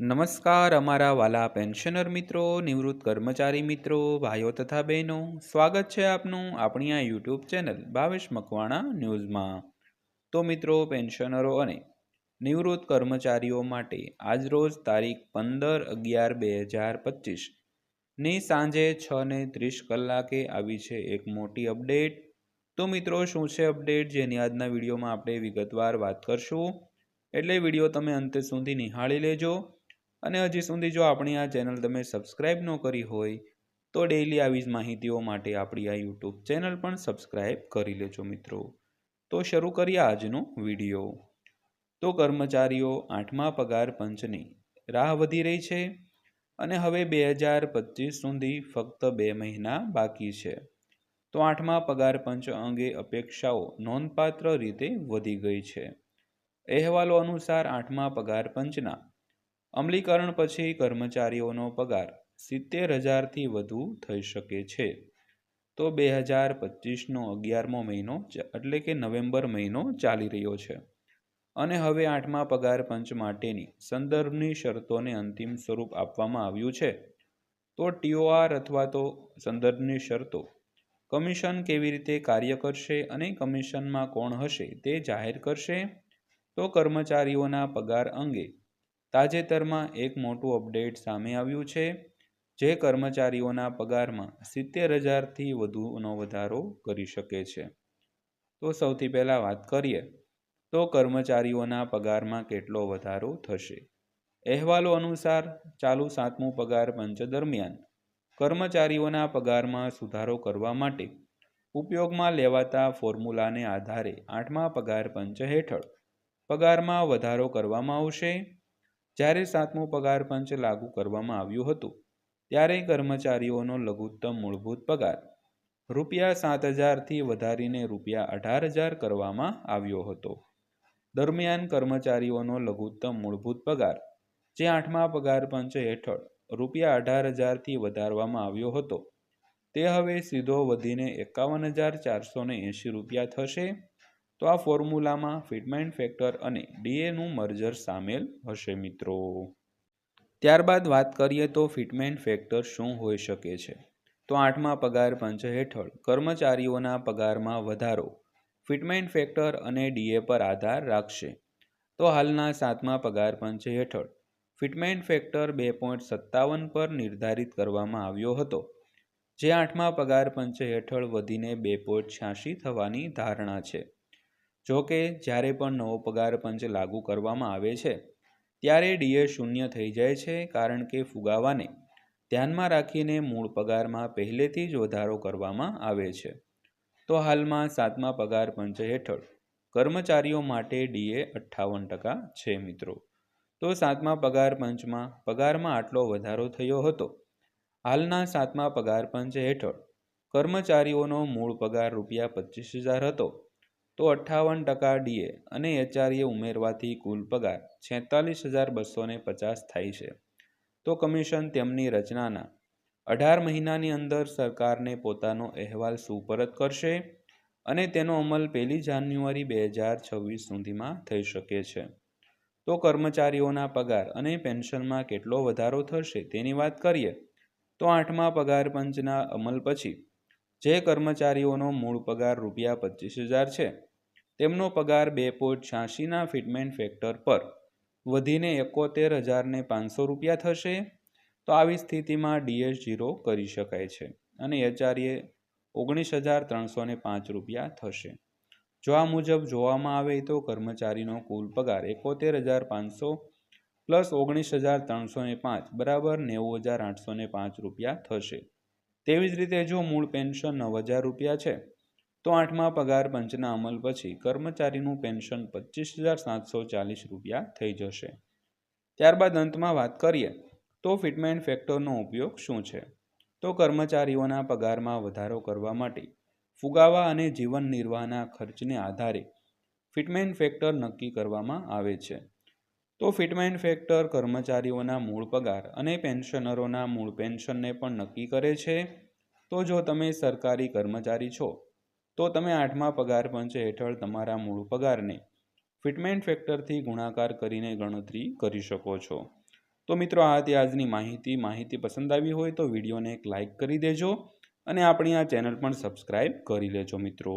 નમસ્કાર અમારા વાલા પેન્શનર મિત્રો, નિવૃત્ત કર્મચારી મિત્રો, ભાઈઓ તથા બહેનો. સ્વાગત છે આપનું આપણી આ યુટ્યુબ ચેનલ ભાવેશ મકવાણા ન્યૂઝમાં. તો મિત્રો, પેન્શનરો અને નિવૃત્ત કર્મચારીઓ માટે આજરોજ તારીખ પંદર અગિયાર બે હજાર પચીસની સાંજે છ ને ત્રીસ કલાકે આવી છે એક મોટી અપડેટ. તો મિત્રો, શું છે અપડેટ? જેની આજના વિડીયોમાં આપણે વિગતવાર વાત કરશું. એટલે વીડિયો તમે અંતે સુધી નિહાળી લેજો. અને હજી સુધી જો આપણી આ ચેનલ તમે સબસ્ક્રાઈબ ન કરી હોય, તો ડેઈલી આવી જ માહિતીઓ માટે આપણી આ યુટ્યુબ ચેનલ પણ સબસ્ક્રાઈબ કરી લેજો મિત્રો. તો શરૂ કરીએ આજનો વીડિયો. તો કર્મચારીઓ, આઠમા પગાર પંચની રાહ વધી રહી છે અને હવે બે હજાર પચીસ સુધી ફક્ત બે મહિના બાકી છે. તો આઠમા પગાર પંચ અંગે અપેક્ષાઓ નોંધપાત્ર રીતે વધી ગઈ છે. અહેવાલો અનુસાર આઠમા પગાર પંચના અમલીકરણ પછી કર્મચારીઓનો પગાર સિત્તેર હજારથી વધુ થઈ શકે છે. તો બે હજાર પચીસનો અગિયારમો મહિનો એટલે કે નવેમ્બર મહિનો ચાલી રહ્યો છે. અને હવે આઠમા પગાર પંચ માટેની સંદર્ભની શરતોને અંતિમ સ્વરૂપ આપવામાં આવ્યું છે. તો ટીઓઆર અથવા તો સંદર્ભની શરતો. કમિશન કેવી રીતે કાર્ય કરશે અને કમિશનમાં કોણ હશે તે જાહેર કરશે? તો કર્મચારીઓના પગાર અંગે તાજેતરમાં એક મોટું અપડેટ સામે આવ્યું છે, જે કર્મચારીઓના પગારમાં સિત્તેર હજારથી વધુનો વધારો કરી શકે છે. તો સૌથી પહેલાં વાત કરીએ, તો કર્મચારીઓના પગારમાં કેટલો વધારો થશે? અહેવાલો અનુસાર, ચાલુ સાતમું પગાર પંચ દરમિયાન કર્મચારીઓના પગારમાં સુધારો કરવા માટે ઉપયોગમાં લેવાતા ફોર્મ્યુલાને આધારે આઠમા પગાર પંચ હેઠળ પગારમાં વધારો કરવામાં આવશે. જ્યારે સાતમો પગાર પંચ લાગુ કરવામાં આવ્યું હતું, ત્યારે કર્મચારીઓનો લઘુત્તમ મૂળભૂત પગાર રૂપિયા સાત હજારથી વધારીને રૂપિયા અઢાર હજાર કરવામાં આવ્યો હતો. દરમિયાન કર્મચારીઓનો લઘુત્તમ મૂળભૂત પગાર, જે આઠમા પગાર પંચ હેઠળ રૂપિયા અઢાર હજારથી વધારવામાં આવ્યો હતો, તે હવે સીધો વધીને એકાવન હજાર ચારસો એંશી રૂપિયા થશે. તો આ ફોર્મ્યુલામાં ફિટમેન્ટ ફેક્ટર અને ડીએનું મર્જર સામેલ હશે મિત્રો. ત્યારબાદ વાત કરીએ તો ફિટમેન્ટ ફેક્ટર શું હોઈ શકે છે? તો આઠમા પગાર પંચ હેઠળ કર્મચારીઓના પગારમાં વધારો. ફિટમેન્ટ ફેક્ટર અને ડીએ પર આધાર રાખશે. તો હાલના સાતમા પગાર પંચ હેઠળ ફિટમેન્ટ ફેક્ટર બે પોઈન્ટ સત્તાવન પર નિર્ધારિત કરવામાં આવ્યો હતો. જે આઠમા પગાર પંચ હેઠળ વધીને બે પોઈન્ટ છ્યાસી થવાની ધારણા છે. જો કે જ્યારે પણ નવો પગાર પંચ લાગુ કરવામાં આવે છે, ત્યારે ડીએ શૂન્ય થઈ જાય છે કારણ કે ફુગાવાને ધ્યાનમાં રાખીને મૂળ પગારમાં પહેલેથી જ વધારો કરવામાં આવે છે. તો હાલમાં સાતમા પગાર પંચ હેઠળ કર્મચારીઓ માટે ડીએ અઠ્ઠાવન ટકા છે મિત્રો. તો સાતમા પગાર પંચમાં પગારમાં આટલો વધારો થયો હતો. હાલના સાતમા પગાર પંચ હેઠળ કર્મચારીઓનો મૂળ પગાર રૂપિયા પચીસ હજાર હતો. તો અઠ્ઠાવન ટકા ડીએ અને એચઆરએ ઉમેરવાથી કુલ પગાર છેતાલીસ હજાર બસો પચાસ થાય છે. તો કમિશન તેમની રચનાના અઢાર મહિનાની અંદર સરકારને પોતાનો અહેવાલ સુપરત કરશે અને તેનો અમલ પહેલી જાન્યુઆરી બે હજાર છવ્વીસ સુધીમાં થઈ શકે છે. તો કર્મચારીઓના પગાર અને પેન્શનમાં કેટલો વધારો થશે તેની વાત કરીએ. તો આઠમા પગાર પંચના અમલ પછી જે કર્મચારીઓનો મૂળ પગાર રૂપિયા પચીસ હજાર છે, તેમનો પગાર બે પોઈન્ટ છ્યાસીના ફિટમેન્ટ ફેક્ટર પર. વધીને એકોતેર હજારને પાંચસો રૂપિયા થશે. તો આવી સ્થિતિમાં ડીએસ ઝીરો કરી શકાય છે અને એચઆરએ ઓગણીસ હજાર ત્રણસો ને પાંચ રૂપિયા થશે. જો આ મુજબ જોવામાં આવે તો કર્મચારીનો કુલ પગાર એકોતેર હજાર પાંચસો પ્લસ ઓગણીસ હજાર ત્રણસો ને પાંચ, બરાબર નેવું હજાર આઠસો ને પાંચ રૂપિયા થશે. તેવી જ રીતે જો મૂળ પેન્શન નવ હજાર રૂપિયા છે, તો આઠમા પગાર પંચના અમલ પછી કર્મચારીનું પેન્શન પચીસ હજાર સાતસો ચાલીસ રૂપિયા થઈ જશે. ત્યારબાદ અંતમાં વાત કરીએ, તો ફિટમેન્ટ ફેક્ટરનો ઉપયોગ શું છે? તો કર્મચારીઓના પગારમાં વધારો કરવા માટે ફુગાવા અને જીવન નિર્વાહના ખર્ચને આધારે ફિટમેન્ટ ફેક્ટર નક્કી કરવામાં આવે છે. તો ફિટમેન્ટ ફેક્ટર કર્મચારીઓના મૂળ પગાર અને પેન્શનરોના મૂળ પેન્શનને પણ નક્કી કરે છે. તો જો તમે સરકારી કર્મચારી છો, તો તમે આઠમા પગાર પંચ હેઠળ તમારા મૂળ પગારને ફિટમેન્ટ ફેક્ટરથી ગુણાકાર કરીને ગણતરી કરી શકો છો. તો મિત્રો, આ હતી આજની માહિતી. માહિતી પસંદ આવી હોય તો વિડીયોને એક લાઇક કરી દેજો અને આપણી આ ચેનલ પણ સબસ્ક્રાઈબ કરી લેજો મિત્રો.